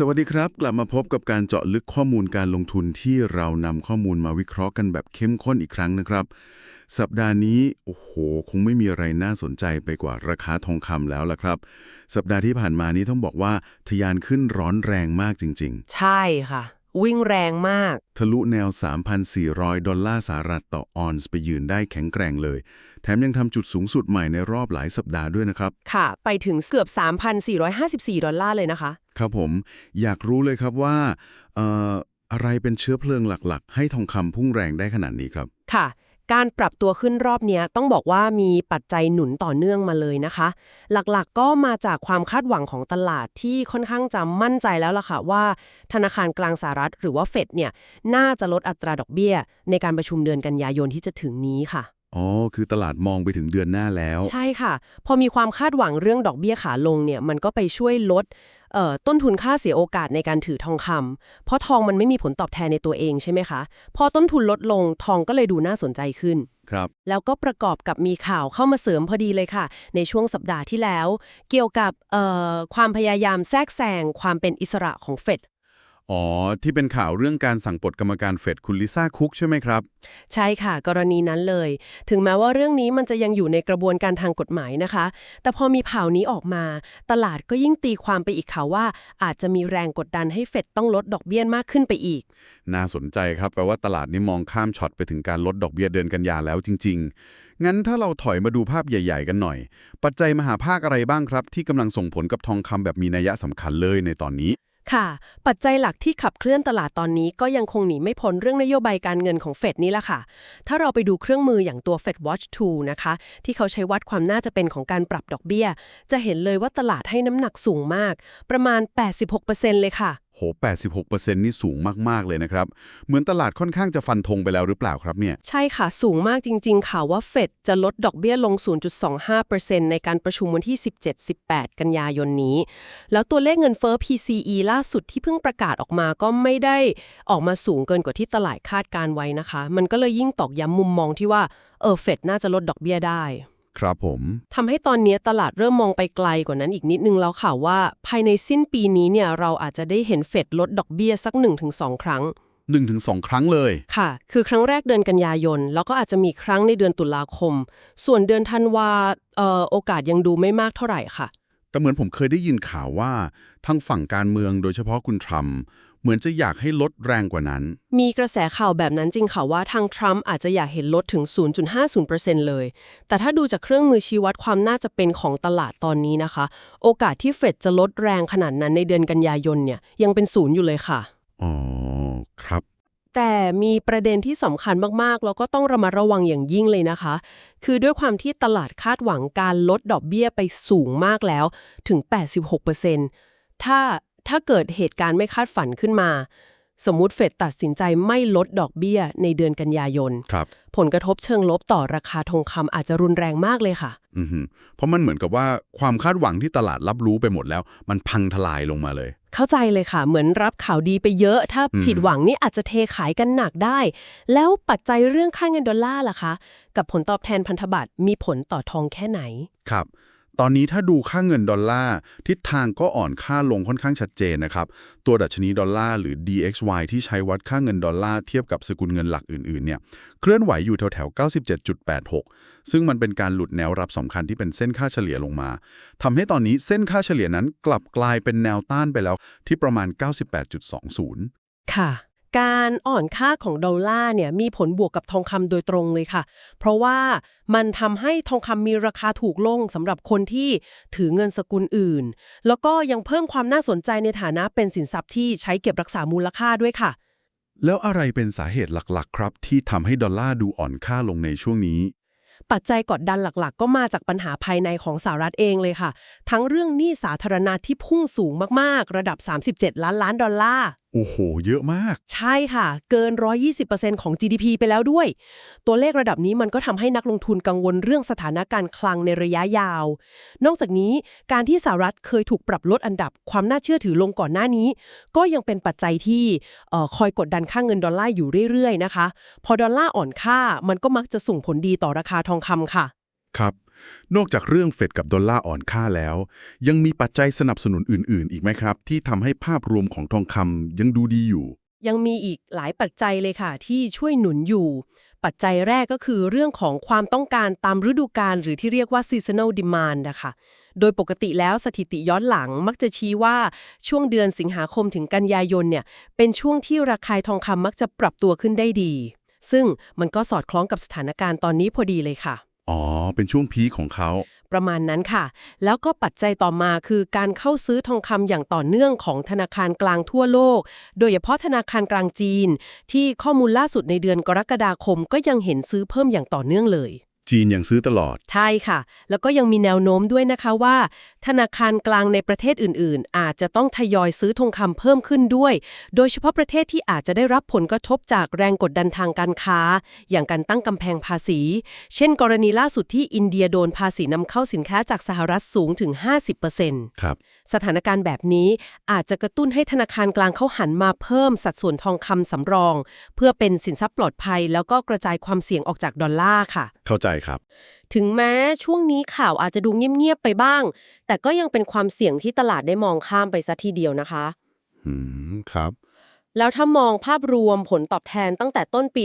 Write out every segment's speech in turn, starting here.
สวัสดีครับ กลับมาพบกับการเจาะลึกข้อมูลการลงทุนที่เรานำข้อมูลมาวิเคราะห์กันแบบเข้มข้นอีกครั้งนะครับ สัปดาห์นี้ โอ้โห คงไม่มีอะไรน่าสนใจไปกว่าราคาทองคำแล้วล่ะครับ สัปดาห์ที่ผ่านมานี้ต้องบอกว่าทะยานขึ้นร้อนแรงมากจริงใช่ค่ะ วิ่งแรงมากๆทะลุแนว 3,400 ดอลลาร์สหรัฐต่อออนซ์ไปยืนได้แข็งแกร่งเลย แถมยังทำจุดสูงสุดใหม่ในรอบหลายสัปดาห์ด้วยนะครับ ค่ะ ไปถึงเกือบ 3,454 ดอลลาร์เลยนะคะ ครับผม อยากรู้เลยครับว่าออะไรเป็นเชื้อเพลิงหลักๆ ให้ทองคำพุ่งแรงได้ขนาดนี้ครับ ค่ะ การปรับตัวขึ้นรอบนี้ต้องบอกว่ามีปัจจัยหนุนต่อเนื่องมาเลยนะคะ หลักๆก็มาจากความคาดหวังของตลาดที่ค่อนข้างจะมั่นใจแล้วล่ะค่ะว่า ธนาคารกลางสหรัฐหรือว่าเฟดเนี่ยน่าจะลดอัตราดอกเบี้ย ในการประชุมเดือนกันยายนที่จะถึงนี้ค่ะ อ๋อ คือตลาดมองไปถึงเดือนหน้าแล้ว ใช่ค่ะ พอมีความคาดหวังเรื่องดอกเบี้ยขาลงเนี่ยมันก็ไปช่วยลดเอ่อต้นทุนค่าเสียโอกาสในการถือทองคำเพราะทองมันไม่มีผลตอบแทนในตัวเองใช่ไหมคะ พอต้นทุนลดลงทองก็เลยดูน่าสนใจขึ้น ครับ แล้วก็ประกอบกับมีข่าวเข้ามาเสริมพอดีเลยค่ะ ในช่วงสัปดาห์ที่แล้ว เกี่ยวกับเอ่อความพยายามแทรกแซงความเป็นอิสระของเฟด อ๋อ ที่เป็นข่าวเรื่องการสั่งปลดกรรมการเฟดคุณลิซ่าคุกใช่ไหมครับ ใช่ค่ะ กรณีนั้นเลย ถึงแม้ว่าเรื่องนี้มันจะยังอยู่ในกระบวนการทางกฎหมายนะคะ แต่พอมีข่าวนี้ออกมา ตลาดก็ยิ่งตีความไปอีกค่ะว่า อาจจะมีแรงกดดันให้เฟดต้องลดดอกเบี้ยมากขึ้นไปอีก น่าสนใจครับแปลว่าตลาดนี้มองข้ามช็อตไปถึงการลดดอกเบี้ยเดือนกันยาแล้วจริง ๆ งั้นถ้าเราถอยมาดูภาพใหญ่ ๆ กันหน่อย ปัจจัยมหาภาคอะไรบ้างครับ ที่กำลังส่งผลกับทองคำแบบมีนัยสำคัญเลยในตอนนี้ ค่ะ ปัจจัยหลักที่ขับเคลื่อนตลาดตอนนี้ก็ยังคงหนีไม่พ้นเรื่องนโยบายการเงินของเฟดนี่แหละค่ะ ถ้าเราไปดูเครื่องมืออย่างตัว Fed Watch 2 นะคะ ที่เขาใช้วัดความน่าจะเป็นของการปรับดอกเบี้ย จะเห็นเลยว่าตลาดให้น้ำหนักสูงมาก ประมาณ 86%เลยค่ะ โห 86%นี่สูงมาก ๆ เลยนะครับ เหมือนตลาดค่อนข้างจะฟันธงไปแล้วหรือเปล่าครับเนี่ย ใช่ค่ะ สูงมากจริง ๆ ค่ะว่าเฟดจะลดดอกเบี้ยลง 0.25%ในการประชุมวันที่ 17-18 กันยายนนี้ แล้วตัวเลขเงินเฟ้อ PCE ล่าสุดที่เพิ่งประกาศออกมาก็ไม่ได้ออกมาสูงเกินกว่าที่ตลาดคาดการไว้นะคะ มันก็เลยยิ่งตอกย้ำมุมมองที่ว่าเออเฟดน่าจะลดดอกเบี้ยได้ ครับผมทำให้ตอนนี้ตลาดเริ่มมองไปไกลกว่านั้นอีกนิดนึงแล้วค่ะว่า ภายในสิ้นปีนี้เนี่ยเราอาจจะได้เห็นเฟดลดดอกเบี้ยสัก 1-2 ครั้ง 1-2 ครั้งเลย ค่ะ คือครั้งแรกเดือนกันยายน แล้วก็อาจจะมีครั้งในเดือนตุลาคม ส่วนเดือนธันวาเอ่อโอกาสยังดูไม่มากเท่าไหร่ค่ะ แต่เหมือนผมเคยได้ยินข่าวว่าทางฝั่งการเมืองโดยเฉพาะคุณทรัมป์ เหมือนจะอยากให้ลดแรงกว่านั้น มีกระแสข่าวแบบนั้นจริงค่ะว่าทางทรัมป์อาจจะอยากเห็นลดถึง 0.50%เลย แต่ถ้าดูจากเครื่องมือชี้วัดความน่าจะเป็นของตลาดตอนนี้นะคะ โอกาสที่เฟดจะลดแรงขนาดนั้นในเดือนกันยายนเนี่ยยังเป็นศูนย์อยู่เลยค่ะ อ๋อ ครับแต่มีประเด็นที่สำคัญมาก ๆ แล้วก็ต้องระมัดระวังอย่างยิ่งเลยนะคะ คือด้วยความที่ตลาดคาดหวังการลดดอกเบี้ยไปสูงมากแล้วถึง 86%ถ้า ถ้าเกิดเหตุการณ์ไม่คาดฝันขึ้นมา สมมุติเฟดตัดสินใจไม่ลดดอกเบี้ยในเดือนกันยายน ครับ ผลกระทบเชิงลบต่อราคาทองคำอาจจะรุนแรงมากเลยค่ะ อือฮึเพราะมันเหมือนกับว่าความคาดหวังที่ตลาดรับรู้ไปหมดแล้ว มันพังทลายลงมาเลย เข้าใจเลยค่ะ เหมือนรับข่าวดีไปเยอะ ถ้าอืมผิดหวังนี่อาจจะเทขายกันหนักได้ แล้วปัจจัยเรื่องค่าเงินดอลลาร์ล่ะคะ กับผลตอบแทนพันธบัตรมีผลต่อทองแค่ไหน ครับ ตอนนี้ถ้าดูค่าเงินดอลลาร์ทิศทางก็อ่อนค่าลงค่อนข้างชัดเจนนะครับ ตัวดัชนีดอลลาร์หรือ DXY ที่ใช้วัดค่าเงินดอลลาร์เทียบกับสกุลเงินหลักอื่นๆเนี่ยเคลื่อนไหวอยู่แถวๆ 97.86 ซึ่งมันเป็นการหลุดแนวรับสำคัญที่เป็นเส้นค่าเฉลี่ยลงมาทำให้ตอนนี้เส้นค่าเฉลี่ยนั้นกลับกลายเป็นแนวต้านไปแล้วที่ประมาณ 98.20 ค่ะ การอ่อนค่าของดอลลาร์เนี่ยมีผลบวกกับทองคำโดยตรงเลยค่ะ เพราะว่ามันทำให้ทองคำมีราคาถูกลงสำหรับคนที่ถือเงินสกุลอื่น แล้วก็ยังเพิ่มความน่าสนใจในฐานะเป็นสินทรัพย์ที่ใช้เก็บรักษามูลค่าด้วยค่ะ แล้วอะไรเป็นสาเหตุหลักๆ ครับ ที่ทำให้ดอลลาร์ดูอ่อนค่าลงในช่วงนี้ปัจจัยกดดันหลักๆ ก็มาจากปัญหาภายในของสหรัฐเองเลยค่ะ ทั้งเรื่องหนี้สาธารณะที่พุ่งสูงมากๆ ระดับ 37 ล้านล้านดอลลาร์โอ้โห เยอะมาก ใช่ค่ะ เกิน 120%ของ GDP ไปแล้วด้วย ตัวเลขระดับนี้มันก็ทำให้นักลงทุนกังวลเรื่องสถานการณ์คลังในระยะยาว นอกจากนี้การที่สหรัฐเคยถูกปรับลดอันดับความน่าเชื่อถือลงก่อนหน้านี้ ก็ยังเป็นปัจจัยที่เอ่อคอยกดดันค่าเงินดอลลาร์อยู่เรื่อยๆนะคะ พอดอลลาร์อ่อนค่ามันก็มักจะส่งผลดีต่อราคาทองคำค่ะ ครับ นอกจากเรื่องเฟดกับดอลลาร์อ่อนค่าแล้ว ยังมีปัจจัยสนับสนุนอื่น ๆ อีกไหมครับ ที่ทำให้ภาพรวมของทองคำยังดูดีอยู่ ยังมีอีกหลายปัจจัยเลยค่ะ ที่ช่วยหนุนอยู่ ปัจจัยแรกก็คือเรื่องของความต้องการตามฤดูกาลหรือที่เรียกว่า seasonal demand นะคะ โดยปกติแล้วสถิติย้อนหลังมักจะชี้ว่าช่วงเดือนสิงหาคมถึงกันยายนเนี่ยเป็นช่วงที่ราคาทองคำมักจะปรับตัวขึ้นได้ดี ซึ่งมันก็สอดคล้องกับสถานการณ์ตอนนี้พอดีเลยค่ะ อ๋อ เป็นช่วงพีคของเขา ประมาณนั้นค่ะ แล้วก็ปัจจัยต่อมาคือการเข้าซื้อทองคำอย่างต่อเนื่องของธนาคารกลางทั่วโลก โดยเฉพาะธนาคารกลางจีน ที่ข้อมูลล่าสุดในเดือนกรกฎาคมก็ยังเห็นซื้อเพิ่มอย่างต่อเนื่องเลย จีนยังซื้อตลอด ใช่ค่ะ แล้วก็ยังมีแนวโน้มด้วยนะคะว่า ธนาคารกลางในประเทศอื่น ๆ อาจจะต้องทยอยซื้อทองคำเพิ่มขึ้นด้วย โดยเฉพาะประเทศที่อาจจะได้รับผลกระทบจากแรงกดดันทางการค้า อย่างการตั้งกำแพงภาษี เช่น กรณีล่าสุดที่อินเดียโดนภาษีนำเข้าสินค้าจากสหรัฐสูงถึง 50%ครับสถานการณ์แบบนี้อาจจะกระตุ้นให้ธนาคารกลางเขาหันมาเพิ่มสัดส่วนทองคำสำรอง เพื่อเป็นสินทรัพย์ปลอดภัย แล้วก็กระจายความเสี่ยงออกจากดอลลาร์ค่ะ เข้าใจครับถึงแม้ช่วงนี้ข่าวอาจจะดูเงียบๆไปบ้าง แต่ก็ยังเป็นความเสี่ยงที่ตลาดได้มองข้ามไปซะทีเดียวนะคะ อืม ครับ แล้วถ้ามองภาพรวมผลตอบแทนตั้งแต่ต้นปี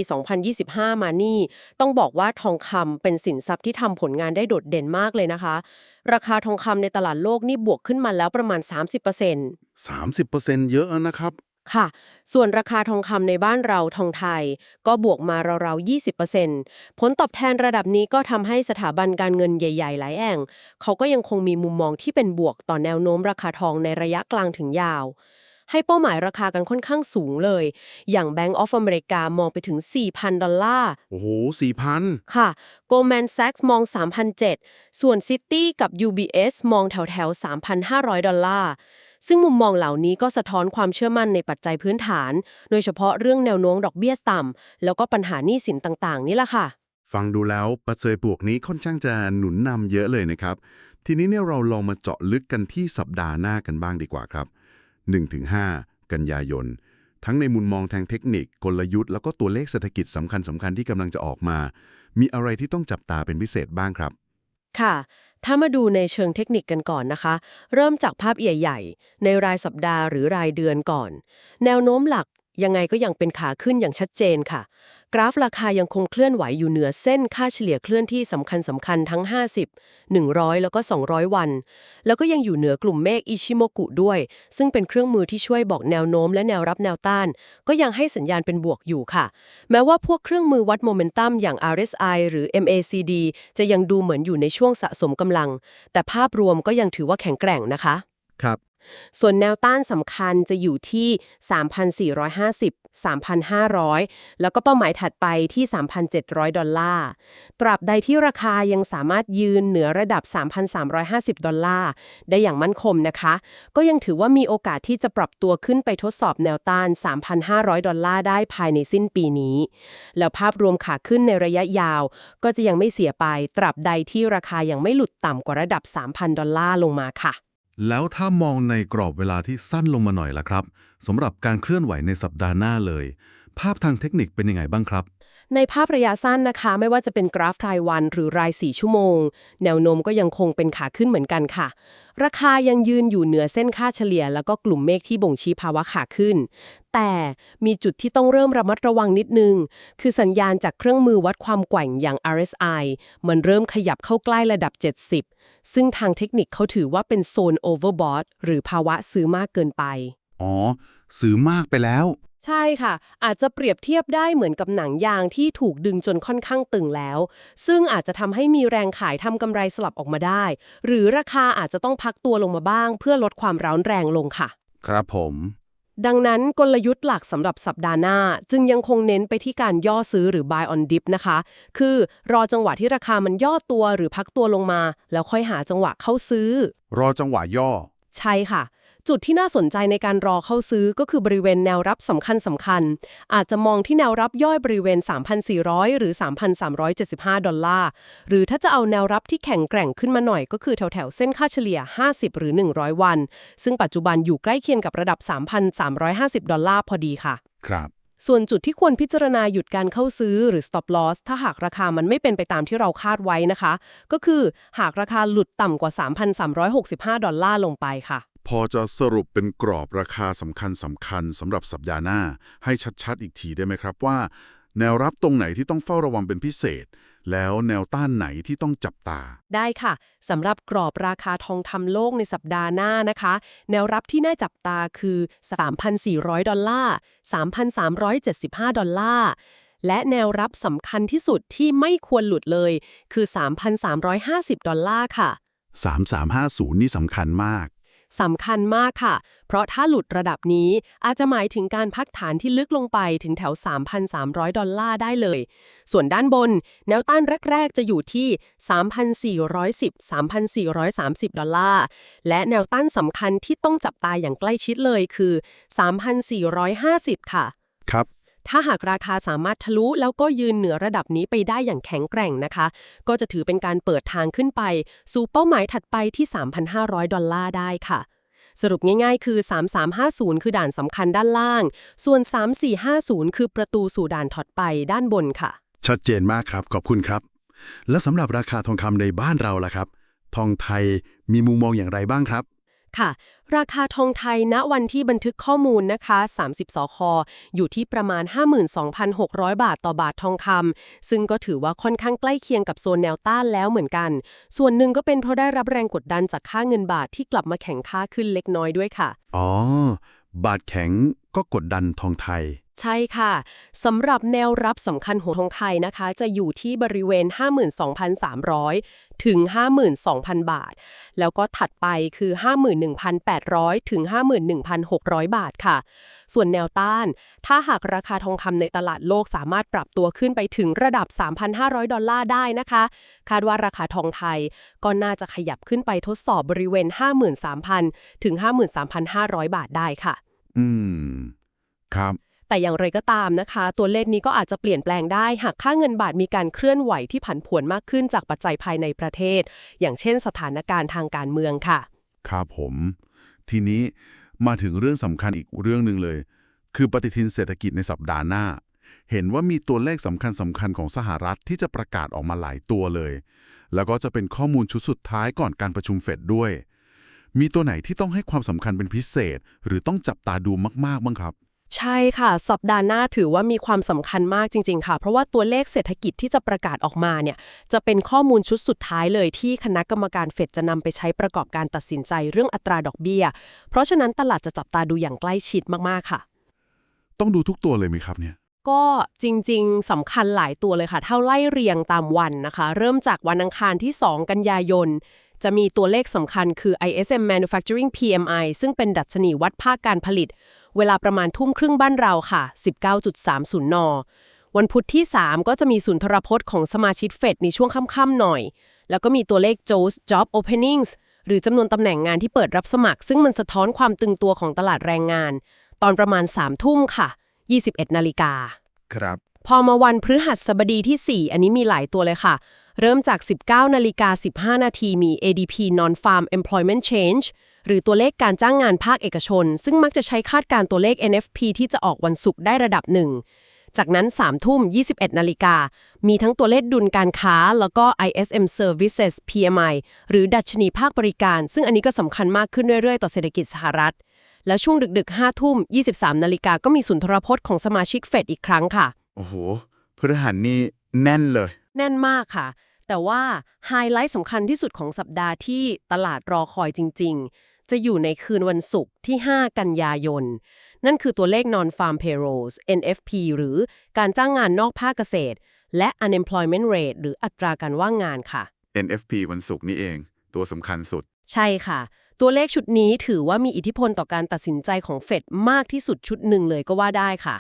2025 มานี่ ต้องบอกว่าทองคำเป็นสินทรัพย์ที่ทำผลงานได้โดดเด่นมากเลยนะคะ ราคาทองคำในตลาดโลกนี่บวกขึ้นมาแล้วประมาณ 30% 30%เยอะนะครับ ค่ะ ส่วนราคาทองคำในบ้านเราทองไทย ก็บวกมาราวๆ20%ผลตอบแทนระดับนี้ก็ทำให้สถาบันการเงินใหญ่ ๆ หลายแห่งเขาก็ยังคงมีมุมมองที่เป็นบวกต่อแนวโน้มราคาทองในระยะกลางถึงยาว ให้เป้าหมายราคากันค่อนข้างสูงเลย อย่าง Bank of America มองไปถึง 4,000 ดอลลาร์ โอ้โหสี่พันค่ะ Goldman Sachs มอง 3,007ส่วน Citi กับ UBS มองแถวแถวๆ3,500 ดอลลาร์ ซึ่งมุมมองเหล่านี้ก็สะท้อนความเชื่อมั่นในปัจจัยพื้นฐาน โดยเฉพาะเรื่องแนวโน้มดอกเบี้ยต่ำแล้วก็ปัญหาหนี้สินต่างๆ นี่แหละค่ะ ฟังดูแล้วปัจจัยบวกนี้ค่อนข้างจะหนุนนำเยอะเลยนะครับ ทีนี้เนี่ยเราลองมาเจาะลึกกันที่สัปดาห์หน้ากันบ้างดีกว่าครับ 1-5 กันยายนทั้งในมุมมองทางเทคนิค กลยุทธ์ แล้วก็ตัวเลขเศรษฐกิจสำคัญสำคัญๆที่กำลังจะออกมา มีอะไรที่ต้องจับตาเป็นพิเศษบ้างครับ ค่ะ ถ้ามาดูในเชิงเทคนิคกันก่อนนะคะ เริ่มจากภาพใหญ่ ๆ ในรายสัปดาห์หรือรายเดือนก่อน แนวโน้มหลัก ยังไงก็ยังเป็นขาขึ้นอย่างชัดเจนค่ะ กราฟราคายังคงเคลื่อนไหวอยู่เหนือเส้นค่าเฉลี่ยเคลื่อนที่สำคัญสำคัญทั้ง 50 100 แล้วก็ 200 วัน แล้วก็ยังอยู่เหนือกลุ่มเมฆอิชิโมกุด้วย ซึ่งเป็นเครื่องมือที่ช่วยบอกแนวโน้มและแนวรับแนวต้าน ก็ยังให้สัญญาณเป็นบวกอยู่ค่ะ แม้ว่าพวกเครื่องมือวัดโมเมนตัมอย่าง RSI หรือ MACD จะยังดูเหมือนอยู่ในช่วงสะสมกำลัง แต่ภาพรวมก็ยังถือว่าแข็งแกร่งนะคะ ครับ ส่วนแนวต้านสำคัญจะอยู่ที่ 3,450 3,500 แล้วก็เป้าหมายถัดไปที่ 3,700 ดอลลาร์ ตราบใดที่ราคายังสามารถยืนเหนือระดับ 3,350 ดอลลาร์ ได้อย่างมั่นคงนะคะ ก็ยังถือว่ามีโอกาสที่จะปรับตัวขึ้นไปทดสอบแนวต้าน 3,500 ดอลลาร์ได้ภายในสิ้นปีนี้ แล้วภาพรวมขาขึ้นในระยะยาว ก็จะยังไม่เสียไป ตราบใดที่ราคายังไม่หลุดต่ำกว่าระดับ 3,000 ดอลลาร์ลงมาค่ะ แล้วถ้ามองในกรอบเวลาที่สั้นลงมาหน่อยล่ะครับสำหรับการเคลื่อนไหวในสัปดาห์หน้าเลย ภาพทางเทคนิคเป็นยังไงบ้างครับ ในภาพระยะสั้นนะคะ ไม่ว่าจะเป็นกราฟรายวันหรือราย 4 ชั่วโมง แนวโน้มก็ยังคงเป็นขาขึ้นเหมือนกันค่ะ ราคายังยืนอยู่เหนือเส้นค่าเฉลี่ย แล้วก็กลุ่มเมฆที่บ่งชี้ภาวะขาขึ้น แต่มีจุดที่ต้องเริ่มระมัดระวังนิดนึง คือสัญญาณจากเครื่องมือวัดความแกว่งอย่าง RSI มันเริ่มขยับเข้าใกล้ระดับ 70 ซึ่งทางเทคนิคเขาถือว่าเป็นโซน overbought หรือภาวะซื้อมากเกินไป อ๋อ ซื้อมากไปแล้ว ใช่ค่ะ อาจจะเปรียบเทียบได้เหมือนกับหนังยางที่ถูกดึงจนค่อนข้างตึงแล้ว ซึ่งอาจจะทำให้มีแรงขายทำกำไรสลับออกมาได้ หรือราคาอาจจะต้องพักตัวลงมาบ้าง เพื่อลดความร้อนแรงลงค่ะ ครับผม ดังนั้นกลยุทธ์หลักสำหรับสัปดาห์หน้า จึงยังคงเน้นไปที่การย่อซื้อหรือ buy on dip นะคะ คือรอจังหวะที่ราคามันย่อตัวหรือพักตัวลงมา แล้วค่อยหาจังหวะเข้าซื้อ รอจังหวะย่อ ใช่ค่ะ จุดที่น่าสนใจในการรอเข้าซื้อก็คือบริเวณแนวรับสำคัญสำคัญ อาจจะมองที่แนวรับย่อยบริเวณ 3,400 หรือ 3,375 ดอลลาร์ หรือถ้าจะเอาแนวรับที่แข็งแกร่งขึ้นมาหน่อยก็คือแถวแถวๆเส้นค่าเฉลี่ย 50 หรือ 100 วัน ซึ่งปัจจุบันอยู่ใกล้เคียงกับระดับ 3,350 ดอลลาร์พอดีค่ะ ครับส่วนจุดที่ควรพิจารณาหยุดการเข้าซื้อหรือ stop loss ถ้าหากราคามันไม่เป็นไปตามที่เราคาดไว้นะคะ ก็คือหากราคาหลุดต่ำกว่า 3,365 ดอลลาร์ลงไปค่ะ พอจะสรุปเป็นกรอบราคาสำคัญสำคัญสำหรับสัปดาห์หน้า ให้ชัดๆ อีกทีได้ไหมครับว่า แนวรับตรงไหนที่ต้องเฝ้าระวังเป็นพิเศษ แล้วแนวต้านไหนที่ต้องจับตา ได้ค่ะสำหรับกรอบราคาทองคำโลกในสัปดาห์หน้านะคะ แนวรับที่น่าจับตาคือ 3,400 ดอลลาร์ 3,375 ดอลลาร์และแนวรับสำคัญที่สุดที่ไม่ควรหลุดเลย คือ 3,350 ดอลลาร์ค่ะ 3350 นี่สำคัญมาก สำคัญมากค่ะ เพราะถ้าหลุดระดับนี้อาจจะหมายถึงการพักฐานที่ลึกลงไปถึงแถว 3,300 ดอลลาร์ได้เลย ส่วนด้านบน แนวต้านแรก ๆ จะอยู่ที่ 3,410 3,430 ดอลลาร์ และแนวต้านสำคัญที่ต้องจับตาอย่างใกล้ชิดเลยคือ 3,450 ค่ะ ครับ ถ้าหากราคาสามารถทะลุแล้วก็ยืนเหนือระดับนี้ไปได้อย่างแข็งแกร่งนะคะ ก็จะถือเป็นการเปิดทางขึ้นไป สู่เป้าหมายถัดไปที่ 3,500 ดอลลาร์ได้ค่ะสรุปง่ายๆ คือ 3350 คือด่านสำคัญด้านล่าง ส่วน 3450 คือประตูสู่ด่านถัดไปด้านบนค่ะ ชัดเจนมากครับ ขอบคุณครับ และสำหรับราคาทองคำในบ้านเราล่ะครับ ทองไทยมีมุมมองอย่างไรบ้างครับ ค่ะ ราคาทองไทยณวันที่บันทึกข้อมูลนะคะ 30สคอยู่ที่ประมาณ 52,600 บาทต่อบาททองคำซึ่งก็ถือว่าค่อนข้างใกล้เคียงกับโซนแนวต้านแล้วเหมือนกัน ส่วนหนึ่งก็เป็นเพราะได้รับแรงกดดันจากค่าเงินบาทที่กลับมาแข็งค่าขึ้นเล็กน้อยด้วยค่ะ อ๋อ บาทแข็งก็กดดันทองไทย ใช่ค่ะ สำหรับแนวรับสำคัญของทองไทยนะคะ จะอยู่ที่บริเวณ 52,300 ถึง 52,000 บาท แล้วก็ถัดไปคือ 51,800 ถึง 51,600 บาทค่ะ ส่วนแนวต้าน ถ้าหากราคาทองคำในตลาดโลกสามารถปรับตัวขึ้นไปถึงระดับ 3,500 ดอลลาร์ได้นะคะ คาดว่าราคาทองไทยก็น่าจะขยับขึ้นไปทดสอบบริเวณ 53,000 ถึง 53,500 บาทได้ค่ะ อืม ครับ แต่อย่างไรก็ตามนะคะ ตัวเลขนี้ก็อาจจะเปลี่ยนแปลงได้ หากค่าเงินบาทมีการเคลื่อนไหวที่ผันผวนมากขึ้นจากปัจจัยภายในประเทศ อย่างเช่นสถานการณ์ทางการเมืองค่ะ ครับผม ทีนี้มาถึงเรื่องสำคัญอีกเรื่องหนึ่งเลย คือปฏิทินเศรษฐกิจในสัปดาห์หน้า เห็นว่ามีตัวเลขสำคัญสำคัญของสหรัฐที่จะประกาศออกมาหลายตัวเลย แล้วก็จะเป็นข้อมูลชุดสุดท้ายก่อนการประชุมเฟดด้วย มีตัวไหนที่ต้องให้ความสำคัญเป็นพิเศษ หรือต้องจับตาดูมากๆบ้างครับ ใช่ค่ะ สัปดาห์หน้าถือว่ามีความสำคัญมากจริง ๆ ค่ะ เพราะว่าตัวเลขเศรษฐกิจที่จะประกาศออกมาเนี่ยจะเป็นข้อมูลชุดสุดท้ายเลยที่คณะกรรมการเฟดจะนำไปใช้ประกอบการตัดสินใจเรื่องอัตราดอกเบี้ย เพราะฉะนั้นตลาดจะจับตาดูอย่างใกล้ชิดมากๆค่ะ ต้องดูทุกตัวเลยไหมครับเนี่ยก็จริงๆสำคัญหลายตัวเลยค่ะ เท่าไล่เรียงตามวันนะคะ เริ่มจากวันอังคารที่ 2 กันยายน จะมีตัวเลขสำคัญคือ ISM Manufacturing PMI ซึ่งเป็นดัชนีวัดภาคการผลิต เวลาประมาณทุ่มครึ่งบ้านเราค่ะ 19.30 น วันพุธที่ 3 ก็จะมีสุนทรพจน์ของสมาชิกเฟดในช่วงค่ำๆหน่อย แล้วก็มีตัวเลข JOLTS Job Openings หรือจำนวนตำแหน่งงานที่เปิดรับสมัคร ซึ่งมันสะท้อนความตึงตัวของตลาดแรงงาน ตอนประมาณ3ทุ่มค่ะ 21 นาฬิกา ครับ พอมาวันพฤหัสบดีที่ 4 อันนี้มีหลายตัวเลยค่ะ เริ่มจาก 19นาฬิกา15 นาทีมี ADP Non-Farm Employment Change หรือตัวเลขการจ้างงานภาคเอกชน ซึ่งมักจะใช้คาดการณ์ตัวเลข NFP ที่จะออกวันศุกร์ได้ระดับหนึ่ง จากนั้น3ทุ่ม 21 นาฬิกา มีทั้งตัวเลขดุลการค้า แล้วก็ ISM Services PMI หรือดัชนีภาคบริการ ซึ่งอันนี้ก็สำคัญมากขึ้นเรื่อยๆ ต่อเศรษฐกิจสหรัฐ และช่วงดึกๆ5ทุ่ม 23 นาฬิกาก็มีสุนทรพจน์ของสมาชิกเฟดอีกครั้งค่ะ โอ้โหพฤหัสนี่แน่นเลย แน่นมากค่ะ แต่ว่าไฮไลท์สำคัญที่สุดของสัปดาห์ที่ตลาดรอคอยจริง ๆ จะอยู่ในคืนวันศุกร์ที่ 5 กันยายน นั่นคือตัวเลข non-farm payrolls NFP หรือการจ้างงานนอกภาคเกษตร และ unemployment rate หรืออัตราการว่างงานค่ะ NFP วันศุกร์นี่เอง ตัวสำคัญสุด ใช่ค่ะ ตัวเลขชุดนี้ถือว่ามีอิทธิพลต่อการตัดสินใจของเฟดมากที่สุดชุดหนึ่งเลยก็ว่าได้ค่ะ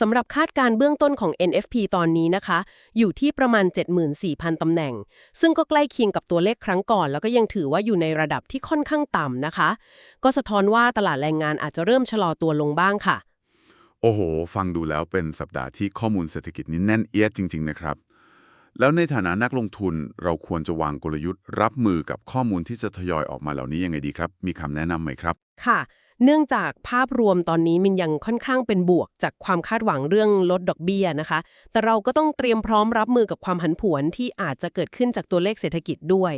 สำหรับคาดการเบื้องต้นของ NFP ตอนนี้นะคะ อยู่ที่ประมาณ 74,000ตำแหน่ง ซึ่งก็ใกล้เคียงกับตัวเลขครั้งก่อน แล้วก็ยังถือว่าอยู่ในระดับที่ค่อนข้างต่ำนะคะ ก็สะท้อนว่าตลาดแรงงานอาจจะเริ่มชะลอตัวลงบ้างค่ะ โอ้โห ฟังดูแล้วเป็นสัปดาห์ที่ข้อมูลเศรษฐกิจนี้แน่นเอียดจริง ๆ นะครับ แล้วในฐานะนักลงทุนเราควรจะวางกลยุทธ์รับมือกับข้อมูลที่จะทยอยออกมาเหล่านี้ยังไงดีครับ มีคำแนะนำไหมครับ ค่ะ เนื่องจากภาพรวมตอนนี้มันยังค่อนข้างเป็นบวก จากความคาดหวังเรื่องลดดอกเบี้ยนะคะ แต่เราก็ต้องเตรียมพร้อมรับมือกับความผันผวนที่อาจจะเกิดขึ้นจากตัวเลขเศรษฐกิจด้วย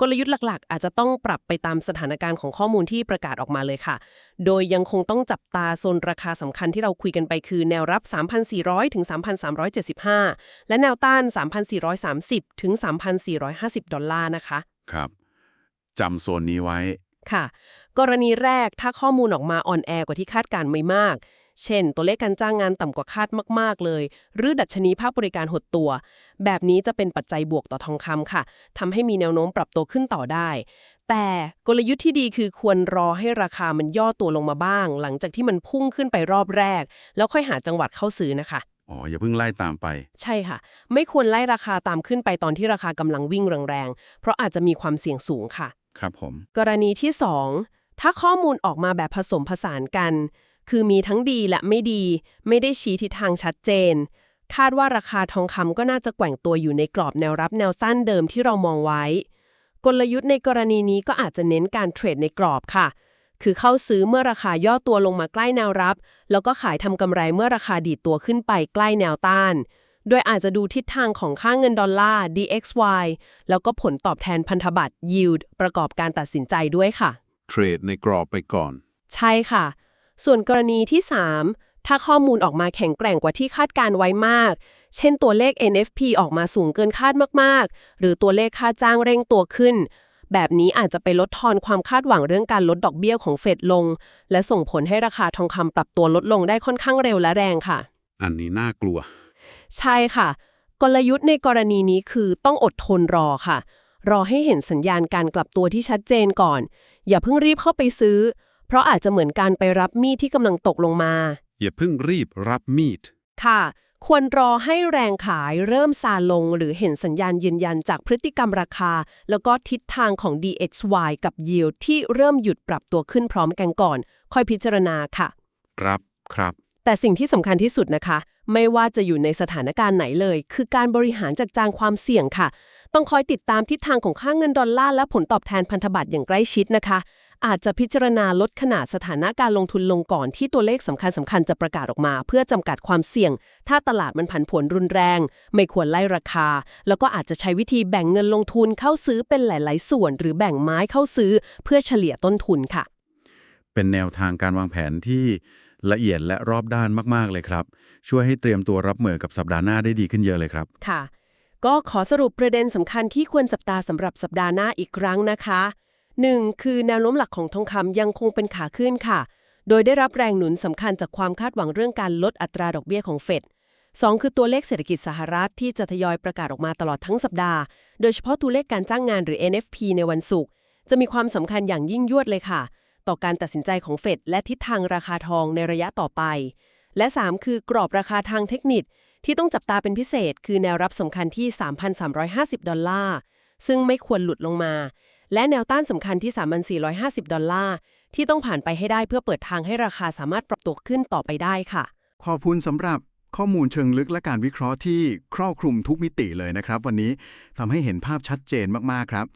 กลยุทธ์หลักๆ อาจจะต้องปรับไปตามสถานการณ์ของข้อมูลที่ประกาศออกมาเลยค่ะ โดยยังคงต้องจับตาโซนราคาสำคัญที่เราคุยกันไปคือแนวรับ 3,400 ถึง 3,375 และแนวต้าน 3,430 ถึง 3,450 ดอลลาร์นะคะ ครับจำโซนนี้ไว้ ค่ะ กรณีแรกถ้าข้อมูลออกมาอ่อนแอกว่าที่คาดการณ์ไม่มาก เช่น ตัวเลขการจ้างงานต่ำกว่าคาดมากๆเลย หรือดัชนีภาคบริการหดตัว แบบนี้จะเป็นปัจจัยบวกต่อทองคำค่ะทำให้มีแนวโน้มปรับตัวขึ้นต่อได้ แต่กลยุทธ์ที่ดีคือควรรอให้ราคามันย่อตัวลงมาบ้าง หลังจากที่มันพุ่งขึ้นไปรอบแรก แล้วค่อยหาจังหวัดเข้าซื้อนะคะอ๋ออย่าเพิ่งไล่ตามไป ใช่ค่ะ ไม่ควรไล่ราคาตามขึ้นไปตอนที่ราคากำลังวิ่งแรงๆ เพราะอาจจะมีความเสี่ยงสูงค่ะ ครับผม กรณีที่ 2 ถ้าข้อมูลออกมาแบบผสมผสานกัน คือมีทั้งดีและไม่ดี ไม่ได้ชี้ทิศทางชัดเจน คาดว่าราคาทองคำก็น่าจะแกว่งตัวอยู่ในกรอบแนวรับแนวสั้นเดิมที่เรามองไว้ กลยุทธ์ในกรณีนี้ก็อาจจะเน้นการเทรดในกรอบค่ะ คือเข้าซื้อเมื่อราคาย่อตัวลงมาใกล้แนวรับ แล้วก็ขายทำกำไรเมื่อราคาดีดตัวขึ้นไปใกล้แนวต้าน โดยอาจจะดูทิศทางของค่าเงินดอลลาร์ DXY แล้วก็ผลตอบแทนพันธบัตร Yield ประกอบการตัดสินใจด้วยค่ะ เทรดในกรอบไปก่อน ใช่ค่ะ ส่วนกรณีที่ 3 ถ้าข้อมูลออกมาแข็งแกร่งกว่าที่คาดการไว้มาก เช่นตัวเลข NFP ออกมาสูงเกินคาดมากๆ หรือตัวเลขค่าจ้างเร่งตัวขึ้น แบบนี้อาจจะไปลดทอนความคาดหวังเรื่องการลดดอกเบี้ยของเฟดลง และส่งผลให้ราคาทองคำปรับตัวลดลงได้ค่อนข้างเร็วและแรงค่ะ อันนี้น่ากลัว ใช่ค่ะ กลยุทธ์ในกรณีนี้คือต้องอดทนรอค่ะ รอให้เห็นสัญญาณการกลับตัวที่ชัดเจนก่อน อย่าเพิ่งรีบเข้าไปซื้อ เพราะอาจจะเหมือนการไปรับมีดที่กำลังตกลงมา อย่าเพิ่งรีบรับมีด ค่ะ ควรรอให้แรงขายเริ่มซาลง หรือเห็นสัญญาณยืนยันจากพฤติกรรมราคา แล้วก็ทิศทางของ DXY กับ Yield ที่เริ่มหยุดปรับตัวขึ้นพร้อมกันก่อน ค่อยพิจารณาค่ะ ครับครับ แต่สิ่งที่สำคัญที่สุดนะคะ ไม่ว่าจะอยู่ในสถานการณ์ไหนเลย คือการบริหารจัดการความเสี่ยงค่ะ ต้องคอยติดตามทิศทางของค่าเงินดอลลาร์และผลตอบแทนพันธบัตรอย่างใกล้ชิดนะคะ อาจจะพิจารณาลดขนาดสถานะการลงทุนลงก่อนที่ตัวเลขสำคัญสำคัญๆจะประกาศออกมา เพื่อจำกัดความเสี่ยง ถ้าตลาดมันผันผวนรุนแรง ไม่ควรไล่ราคา แล้วก็อาจจะใช้วิธีแบ่งเงินลงทุนเข้าซื้อเป็นหลาย ๆ ส่วน หรือแบ่งไม้เข้าซื้อเพื่อเฉลี่ยต้นทุนค่ะ เป็นแนวทางการวางแผนที่ละเอียดและรอบด้านมาก ๆ เลยครับ ช่วยให้เตรียมตัวรับมือกับสัปดาห์หน้าได้ดีขึ้นเยอะเลยครับค่ะ ก็ขอสรุปประเด็นสำคัญที่ควรจับตาสำหรับสัปดาห์หน้าอีกครั้งนะคะ 1. คือแนวโน้มหลักของทองคำยังคงเป็นขาขึ้นค่ะ โดยได้รับแรงหนุนสำคัญจากความคาดหวังเรื่องการลดอัตราดอกเบี้ยของเฟด 2. คือตัวเลขเศรษฐกิจสหรัฐที่จะทยอยประกาศออกมาตลอดทั้งสัปดาห์ โดยเฉพาะตัวเลขการจ้างงานหรือ NFP ในวันศุกร์จะมีความสำคัญอย่างยิ่งยวดเลยค่ะ ต่อการตัดสินใจของเฟดและทิศทางราคาทองในระยะต่อไป และ 3 คือกรอบราคาทางเทคนิค ที่ต้องจับตาเป็นพิเศษ คือแนวรับสำคัญที่ 3,350 ดอลลาร์ซึ่งไม่ควรหลุดลงมา และแนวต้านสำคัญที่ 3,450 ดอลลาร์ ที่ต้องผ่านไปให้ได้เพื่อเปิดทางให้ราคาสามารถปรับตัวขึ้นต่อไปได้ค่ะ ขอบคุณสำหรับข้อมูลเชิงลึกและการวิเคราะห์ที่ครอบคลุมทุกมิติเลยนะครับ วันนี้ทำให้เห็นภาพชัดเจนมาก ๆ ครับ